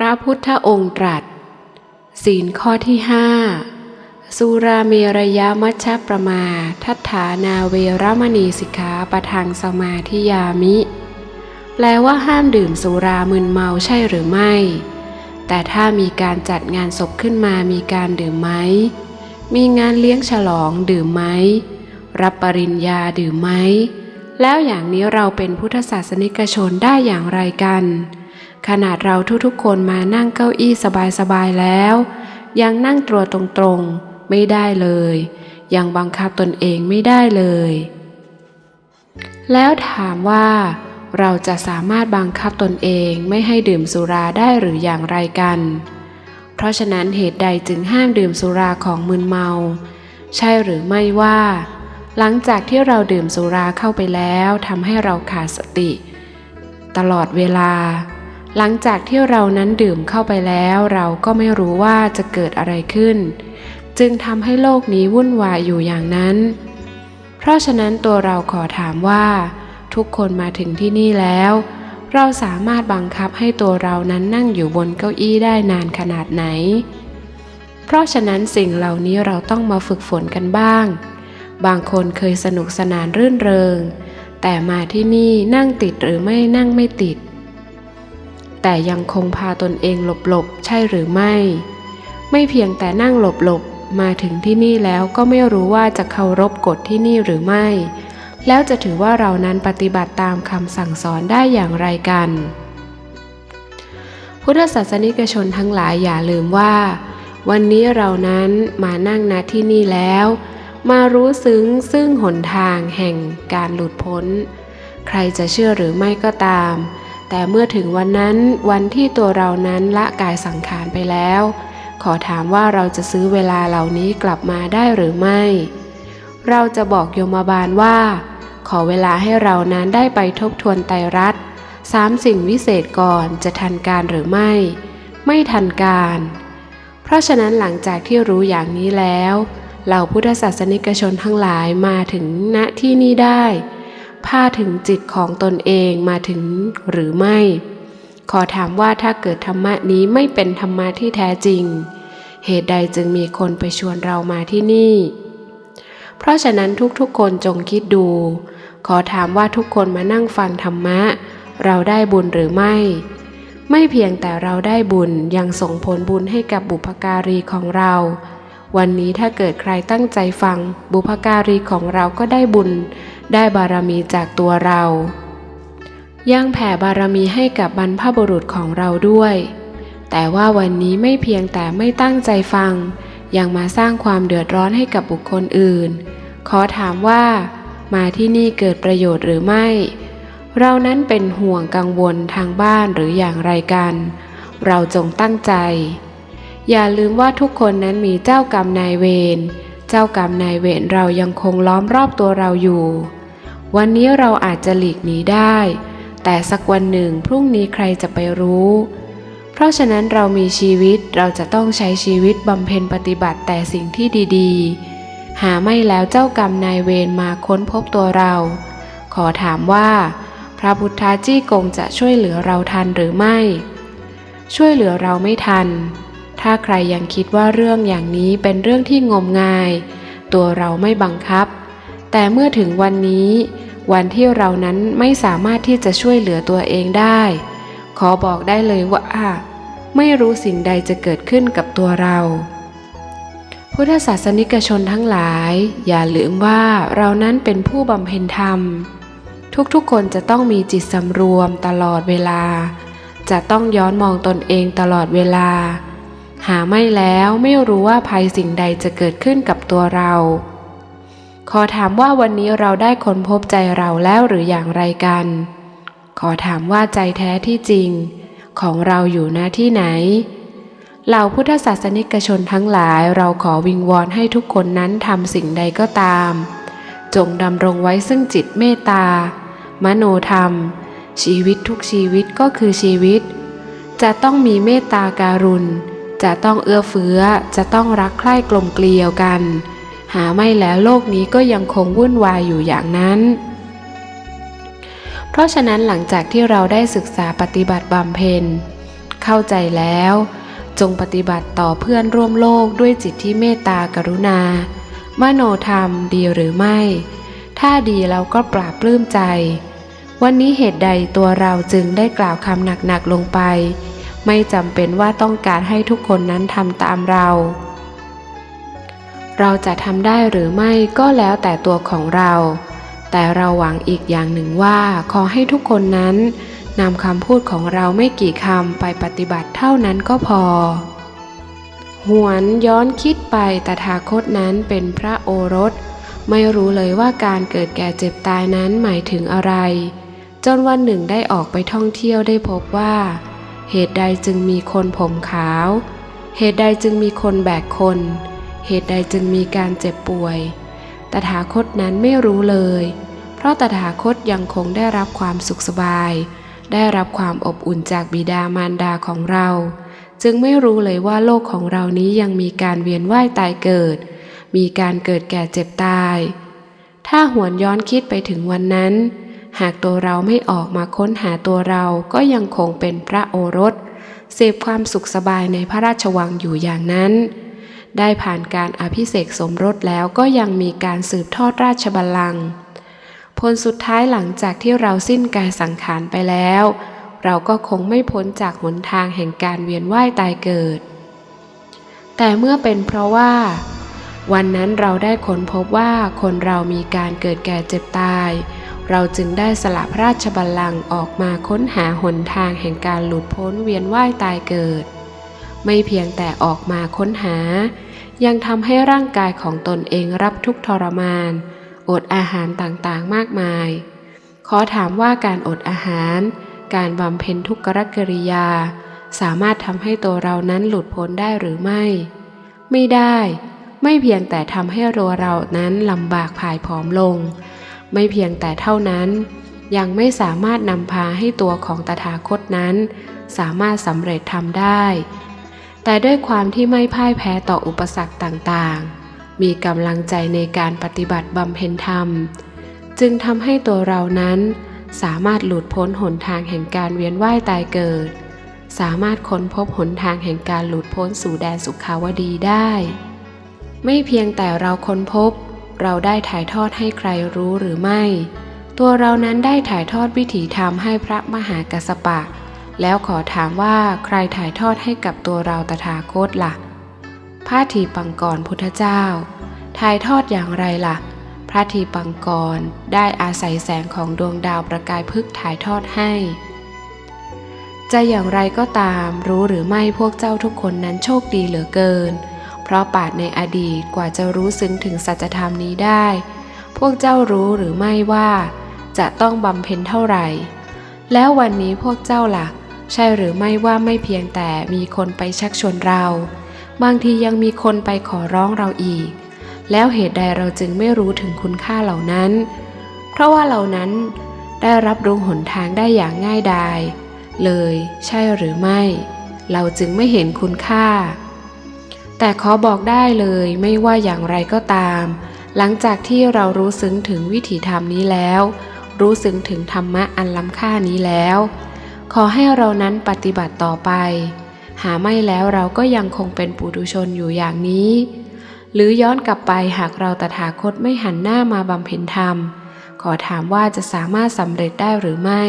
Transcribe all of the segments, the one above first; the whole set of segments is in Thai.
พระพุทธองค์ตรัส ศีลข้อที่ห้าสุราเมรยมัชฌะประมาทัฏฐานาเวรมณีสิกขาประทังสมาธิยามิ แปลว่าห้ามดื่มสุรามึนเมาใช่หรือไม่ แต่ถ้ามีการจัดงานศพขึ้นมามีการดื่มไหม มีงานเลี้ยงฉลองดื่มไหม รับปริญญาดื่มไหม แล้วอย่างนี้เราเป็นพุทธศาสนิกชนได้อย่างไรกัน ขนาดเราทุกๆคนมานั่งเก้าอี้สบายๆแล้ว ยังนั่งตัวตรงๆไม่ได้เลย ยังบังคับตนเองไม่ได้เลย แล้วถามว่าเราจะสามารถบังคับตนเองไม่ให้ดื่มสุราได้หรืออย่างไรกัน เพราะฉะนั้นเหตุใดจึงห้ามดื่มสุราของมึนเมา ใช่หรือไม่ว่า หลังจากที่เราดื่มสุราเข้าไปแล้วทำให้เราขาดสติ ตลอดเวลา หลังจากที่เรานั้นดื่มเข้าไปแล้วเราก็ไม่รู้ว่าจะเกิดอะไรขึ้น จึงทำให้โลกนี้วุ่นวายอยู่อย่างนั้น เพราะฉะนั้นตัวเราขอถามว่า ทุกคนมาถึงที่นี่แล้ว เราสามารถบังคับให้ตัวเรานั้นนั่งอยู่บนเก้าอี้ได้นานขนาดไหน เพราะฉะนั้นสิ่งเหล่านี้เราต้องมาฝึกฝนกันบ้าง บางคนเคยสนุกสนานรื่นเริง แต่มาที่นี่นั่งติดหรือไม่นั่งไม่ติด แต่ยังคงพาตนเองหลบๆ ใช่หรือไม่ ไม่เพียงแต่นั่งหลบๆ มาถึงที่นี่แล้วก็ไม่รู้ว่าจะเคารพกฎที่นี่หรือไม่ แล้วจะถือว่าเรานั้นปฏิบัติตามคำสั่งสอนได้อย่างไรกัน พุทธศาสนิกชนทั้งหลายอย่าลืมว่า วันนี้เรานั้นมานั่งณที่นี่แล้ว มารู้ซึ้งซึ่งหนทางแห่งการหลุดพ้น ใครจะเชื่อหรือไม่ก็ตาม แต่เมื่อถึงวันนั้นวันที่ตัวเรานั้นละกายสังขารไปแล้ว ขอถามว่าเราจะซื้อเวลาเหล่านี้กลับมาได้หรือไม่ เราจะบอกโยมบาลว่า ขอเวลาให้เรานั้นได้ไปทบทวนไตรรัตสามสิ่งวิเศษก่อนจะทันการหรือไม่ ไม่ทันการ เพราะฉะนั้นหลังจากที่รู้อย่างนี้แล้วเหล่าพุทธศาสนิกชนทั้งหลายมาถึงณที่นี้ได้ พาถึงจิตของตนเองมาถึงหรือไม่ ขอถามว่าถ้าเกิดธรรมะนี้ไม่เป็นธรรมะที่แท้จริง เหตุใดจึงมีคนไปชวนเรามาที่นี่ เพราะฉะนั้นทุกๆคนจงคิดดู ขอถามว่าทุกคนมานั่งฟังธรรมะ เราได้บุญหรือไม่ ไม่เพียงแต่เราได้บุญยังส่งผลบุญให้กับบุพการีของเราวันนี้ถ้าเกิดใครตั้งใจฟังบุพการีของเราก็ได้บุญ ได้บารมีจากตัวเรายังแผ่บารมีให้กับบรรพบุรุษของเราด้วย แต่ว่าวันนี้ไม่เพียงแต่ไม่ตั้งใจฟัง ยังมาสร้างความเดือดร้อนให้กับบุคคลอื่น ขอถามว่า มาที่นี่เกิดประโยชน์หรือไม่ เรานั้นเป็นห่วงกังวลทางบ้านหรืออย่างไรกัน เราจงตั้งใจ อย่าลืมว่าทุกคนนั้นมีเจ้ากรรมนายเวร เจ้ากรรมนายเวรเรายังคงล้อมรอบตัวเราอยู่ วันนี้เราอาจจะหลีกหนีได้ แต่สักวันหนึ่งพรุ่งนี้ใครจะไปรู้ เพราะฉะนั้นเรามีชีวิตเราจะต้องใช้ชีวิตบำเพ็ญปฏิบัติแต่สิ่งที่ดีๆ หาไม่แล้วเจ้ากรรมนายเวรมาค้นพบตัวเรา ขอถามว่า พระพุทธาจี้กงจะช่วยเหลือเราทันหรือไม่ ช่วยเหลือเราไม่ทัน ถ้าใครยังคิดว่าเรื่องอย่างนี้เป็นเรื่องที่งมงาย ตัวเราไม่บังคับ แต่เมื่อถึงวันนี้ วันที่เรานั้นไม่สามารถที่จะช่วยเหลือตัวเองได้ ขอบอกได้เลยว่า ไม่รู้สิ่งใดจะเกิดขึ้นกับตัวเรา พุทธศาสนิกชนทั้งหลาย อย่าลืมว่าเรานั้นเป็นผู้บำเพ็ญธรรม ทุกๆคนจะต้องมีจิตสำรวมตลอดเวลา จะต้องย้อนมองตนเองตลอดเวลา หาไม่แล้วไม่รู้ว่าภัยสิ่งใดจะเกิดขึ้นกับตัวเรา ขอถามว่าวันนี้เราได้ค้นพบใจเราแล้วหรืออย่างไรกัน ขอถามว่าใจแท้ที่จริง ของเราอยู่ณที่ไหน เหล่าพุทธศาสนิกชนทั้งหลายเราขอวิงวอนให้ทุกคนนั้นทำสิ่งใดก็ตาม จงดำรงไว้ซึ่งจิตเมตตา มโนธรรม ชีวิตทุกชีวิตก็คือชีวิต จะต้องมีเมตตาการุณ จะต้องเอื้อเฟื้อ จะต้องรักใคร่กลมเกลียวกัน หาไม่แล้วโลกนี้ก็ยังคงวุ่นวายอยู่อย่างนั้น เพราะฉะนั้นหลังจากที่เราได้ศึกษาปฏิบัติบำเพ็ญ เข้าใจแล้ว จงปฏิบัติต่อเพื่อนร่วมโลกด้วยจิตที่เมตตากรุณา มโนธรรมดีหรือไม่ ถ้าดีเราก็ปราบปลื้มใจ วันนี้เหตุใดตัวเราจึงได้กล่าวคำหนักๆลงไป ไม่จำเป็นว่าต้องการให้ทุกคนนั้นทำตามเรา เราจะทำได้หรือไม่ก็แล้วแต่ตัวของเรา แต่เราหวังอีกอย่างหนึ่งว่าขอให้ทุกคนนั้นนำคำพูดของเราไม่กี่คำไปปฏิบัติเท่านั้นก็พอ หวนย้อนคิดไปตถาคตนั้นเป็นพระโอรส ไม่รู้เลยว่าการเกิดแก่เจ็บตายนั้นหมายถึงอะไร จนวันหนึ่งได้ออกไปท่องเที่ยวได้พบว่า เหตุใดจึงมีคนผมขาว เหตุใดจึงมีคนแบกคน เหตุใดจึงมีการเจ็บป่วย ตถาคตนั้นไม่รู้เลย เพราะตถาคตยังคงได้รับความสุขสบาย ได้รับความอบอุ่นจากบิดามารดาของเรา จึงไม่รู้เลยว่าโลกของเรานี้ยังมีการเวียนว่ายตายเกิด มีการเกิดแก่เจ็บตาย ถ้าหวนย้อนคิดไปถึงวันนั้น หากตัวเราไม่ออกมาค้นหาตัวเราก็ยังคงเป็นพระโอรส เสพความสุขสบายในพระราชวังอยู่อย่างนั้น ได้ผ่านการอภิเษกสมรสแล้วก็ยังมีการสืบทอดราชบัลลังก์ผลสุดท้ายหลังจากที่เราสิ้นกายสังขารไปแล้ว เราก็คงไม่พ้นจากหนทางแห่งการเวียนว่ายตายเกิด แต่เมื่อเป็นเพราะว่า วันนั้นเราได้ค้นพบว่าคนเรามีการเกิดแก่เจ็บตาย เราจึงได้สละพระราชบัลลังก์ออกมาค้นหาหนทางแห่งการหลุดพ้นเวียนว่ายตายเกิด ไม่เพียงแต่ออกมาค้นหา ยังทำให้ร่างกายของตนเองรับทุกทรมาน อดอาหารต่างๆมากมาย ขอถามว่าการอดอาหาร การบำเพ็ญทุกขกริยา สามารถทำให้ตัวเรานั้นหลุดพ้นได้หรือไม่ ไม่ได้ ไม่เพียงแต่ทำให้ตัวเรานั้นลำบากผายผอมลง ไม่เพียงแต่เท่านั้น ยังไม่สามารถนำพาให้ตัวของตถาคตนั้น สามารถสำเร็จทำได้ แต่ด้วยความที่ไม่พ่ายแพ้ต่ออุปสรรคต่างๆ มีกำลังใจในการปฏิบัติบำเพ็ญธรรม จึงทำให้ตัวเรานั้น สามารถหลุดพ้นหนทางแห่งการเวียนว่ายตายเกิด สามารถค้นพบหนทางแห่งการหลุดพ้นสู่แดนสุขาวดีได้ ไม่เพียงแต่เราค้นพบ เราได้ถ่ายทอดให้ใครรู้หรือไม่ ตัวเรานั้นได้ถ่ายทอดวิถีธรรมให้พระมหากัสสปะ แล้วขอถามว่าใครถ่ายทอดให้กับตัวเราตถาคตละ่ะพระทีปังกรพุทธเจ้า ถ่ายทอดอย่างไรละ่ะ พระทีปังกรได้อาศัยแสงของดวงดาวประกายพึกถ่ายทอดให้ จะอย่างไรก็ตามรู้หรือไม่พวกเจ้าทุกคนนั้นโชคดีเหลือเกิน เพราะปาดในอดีตกว่าจะรู้ซึ้งถึงสัจธรรมนี้ได้ พวกเจ้ารู้หรือไม่ว่า จะต้องบำเพ็ญเท่าไหร่ แล้ววันนี้พวกเจ้าล่ะ ใช่หรือไม่ว่าไม่เพียงแต่มีคนไปชักชวนเรา บางทียังมีคนไปขอร้องเราอีก แล้วเหตุใดเราจึงไม่รู้ถึงคุณค่าเหล่านั้น เพราะว่าเหล่านั้นได้รับรู้หนทางได้อย่างง่ายดาย เลยใช่หรือไม่ เราจึงไม่เห็นคุณค่า แต่ขอบอกได้เลยไม่ว่าอย่างไรก็ตาม หลังจากที่เรารู้ซึ้งถึงวิถีธรรมนี้แล้ว รู้ซึ้งถึงธรรมะอันล้ำค่านี้แล้ว ขอให้เรานั้นปฏิบัติต่อไป หาไม่แล้วเราก็ยังคงเป็นปุถุชนอยู่อย่างนี้ หรือย้อนกลับไปหากเราตถาคตไม่หันหน้ามาบำเพ็ญธรรม ขอถามว่าจะสามารถสำเร็จได้หรือไม่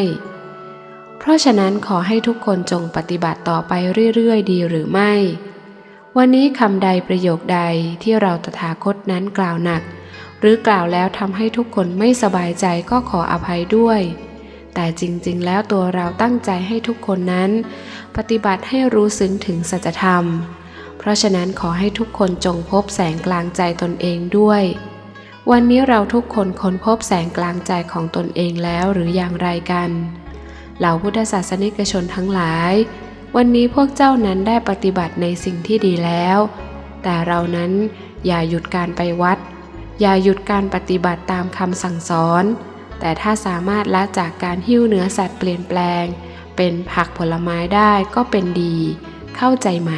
เพราะฉะนั้นขอให้ทุกคนจงปฏิบัติต่อไปเรื่อยๆ ดีหรือไม่ วันนี้คำใดประโยคใดที่เราตถาคตนั้นกล่าวหนัก หรือกล่าวแล้วทำให้ทุกคนไม่สบายใจก็ขออภัยด้วย แต่จริงๆ แล้วตัวเราตั้งใจให้ทุกคนนั้น ปฏิบัติให้รู้ซึ้งถึงสัจธรรม เพราะฉะนั้นขอให้ทุกคนจงพบแสงกลางใจตนเองด้วย วันนี้เราทุกคนค้นพบแสงกลางใจของตนเองแล้วหรืออย่างไรกัน เหล่าพุทธศาสนิกชนทั้งหลาย วันนี้พวกเจ้านั้นได้ปฏิบัติในสิ่งที่ดีแล้ว แต่เรานั้นอย่าหยุดการไปวัด อย่าหยุดการปฏิบัติตามคำสั่งสอน แต่ถ้าสามารถละจากการหิ้วเนื้อสัตว์เปลี่ยนแปลง เป็นผักผลไม้ได้ก็เป็นดี เข้าใจไหม